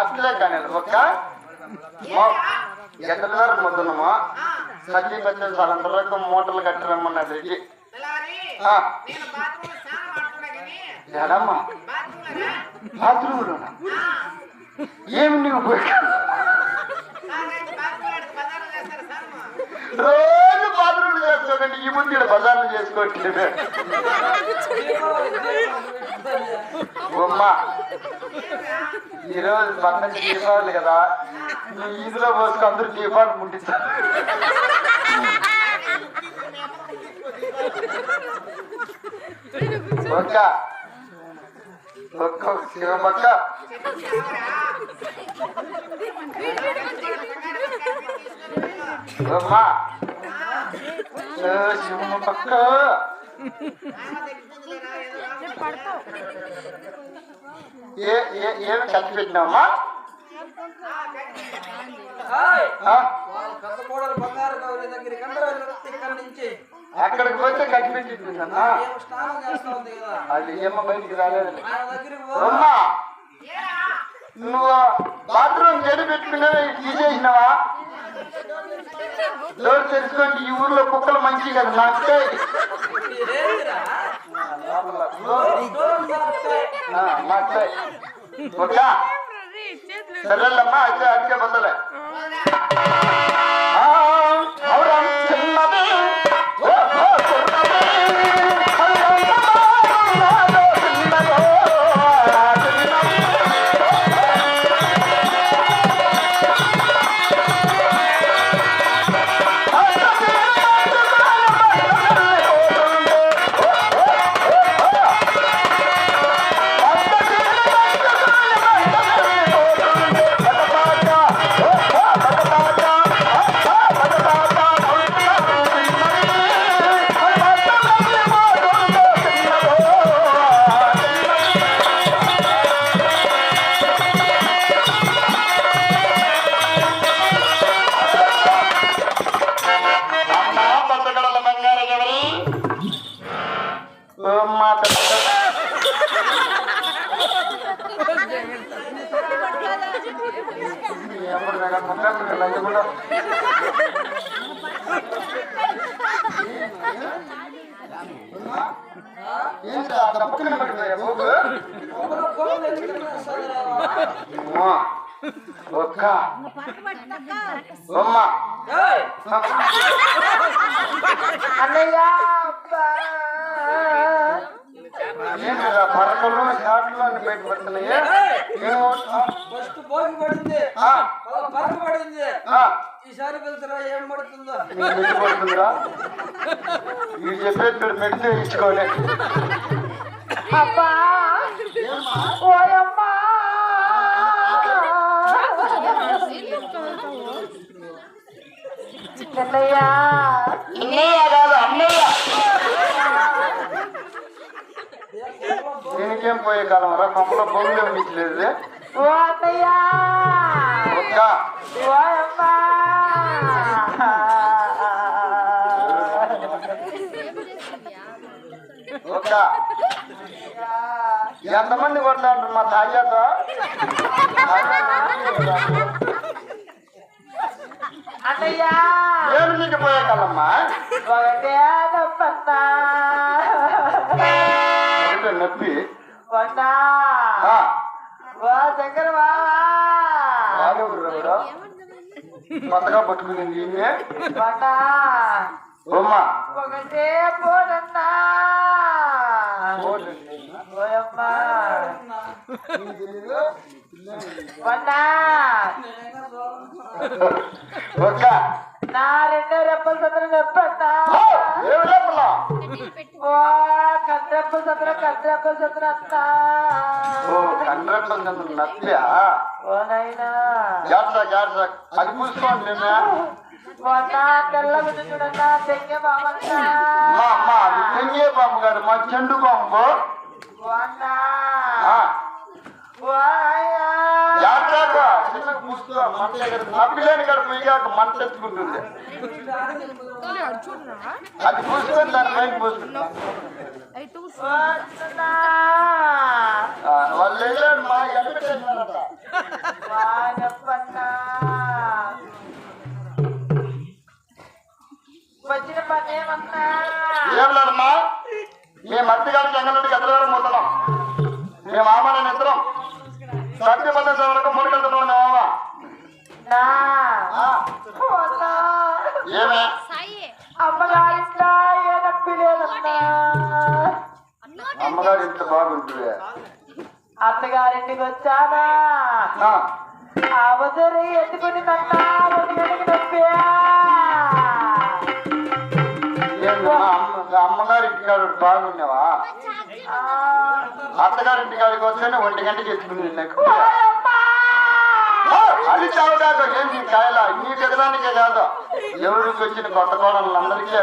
అట్లే కానీ ఒక్క ఎక్కడ వరకు మొత్తున్నామా సచ్చి పెద్ద సలంతరకు మూటలు ఆడుతున్నా కానీ ఎడమ్మా ఆ, ఏమి నువ్వు? పోయి బాత్రూంలు ఈ ముందు ఇక్కడ బజార్లు చేసుకోవట్లేదు బొమ్మ ఈరోజు పన్నెండు దీపావళి కదా. నువ్వు ఈదులో పోసుకు అందరూ దీపాలు ముట్టిస్తారు. ఒక్క ఒక్క శివపక్క బొమ్మ శివ ఏ ఏమి కలిపి పెట్టినామా గౌరి దగ్గరికి నుంచి అక్కడికి పోతే కట్టి ఏమో స్నానం అది ఏమో బయటికి రాలేదు. నువ్వు బాత్రూమ్ చెడు పెట్టుకునే తీసేసినావా డోర్ తెరుచుకోండి ఈ ఊర్లో కుక్కలు మంచి కదా. నాకు ఒక సరేలమ్మా అయితే అడిగే బదులే. కూడా ఏంటి ఆ దప్పకన పడిపోయా బాబు ఒకరు కోడలు ఎందుకు వేస్తారా? అమ్మా, ఒక్క అమ్మ ఏయ్, ఏంటిరా పరకలు షాట్లు అని బయట పడుతున్నాయి ఏమో, ఫస్ట్ భోగి పడింది. పరక పడింది. ఆ, ఈసారి వెళ్తారా ఏం పడుతుందో పడుతుందిరా ఇది చెప్పేది మెడితే ఇచ్చుకోలే అబ్బా. ఓయమ్మా. చిన్నయ్య. అన్నయ్య కాదు అన్నయ్య. దీనికేం పోయే కాలం? రా పంపలో బొంగులు ఇచ్చలేదు ఓ అన్నయ్య ఒక్క ఓయమ్మా ఒక్క ఎంతమంది కొడతారు మా తాజాతో అన్నయ్య ఏమి నీకు పోయే కాలమ్మా ఒకటే నొప్పన్నా అంటే నొప్పి వన్నా ఆ, ఓ దగ్గర బావా వాడెవరు ఎవరు? కొత్తగా పట్టుకునింది బొమ్మ. ఒకటే పోనన్నా నా రెండో రెప్పల సత్ర నొప్పన్నా ఓ, కండ్రెప్పల సత్ర కండ్రెప్పల సత్ర అన్నా. ఓ కండ్రెప్పలు నత్యా ఓ నైనా జాగ్రత్త జాగ్రత్త అది పూసుకోండి మేము మా తెంగే బాంబు మగ్గులేని కడుపు ఇయ్యాక మన తెచ్చుకుంటుంది అది పూసుకొని దాని పైన పూసుకుంటున్నా వాళ్ళు వెళ్ళాడు మా వచ్చిన పని ఏమన్నా? మేము మత్తిగారికి ఎంగనడికి ఎదురు పోతున్నాం. మేము ఆమె నేను ఇద్దరం వరకు నా ఏమే అమ్మగారింట్లో ఏ నొప్పి లేదన్నా అమ్మగారు ఇంత బాగుంటుంది అత్తగారింటికి వచ్చానా అవసరం ఆ ఎత్తుకుని నన్నా వదిలికి నొప్పి అమ్మగారి ఇంటికాడు బాగున్నావా అత్తగారి ఇంటికాడికి వస్తేనే ఒంటి గంటకి ఎత్తుకుని నాకు అది ఏం నీ కాయల? నీ పెద్దదానికే కాదు. ఎవరికి వచ్చిన కొత్త కోడళ్ళందరికీ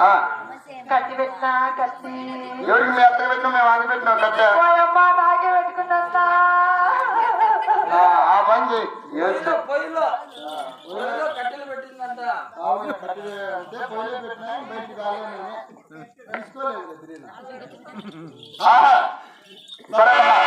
ఆ, కత్తి పెట్టినా కత్తి. ఎవరికి మీ అత్తకి పెట్టినా మేము ఆగి పెట్టినాం కట్ట పోయమ్మ నాకే పెట్టుకున్నా ఆ, ఆ పని పొయ్యిలో పొయ్యిలో. పొయ్యిలో కట్టెలు పెట్టిందంట. ఆహా, సరేనమ్మా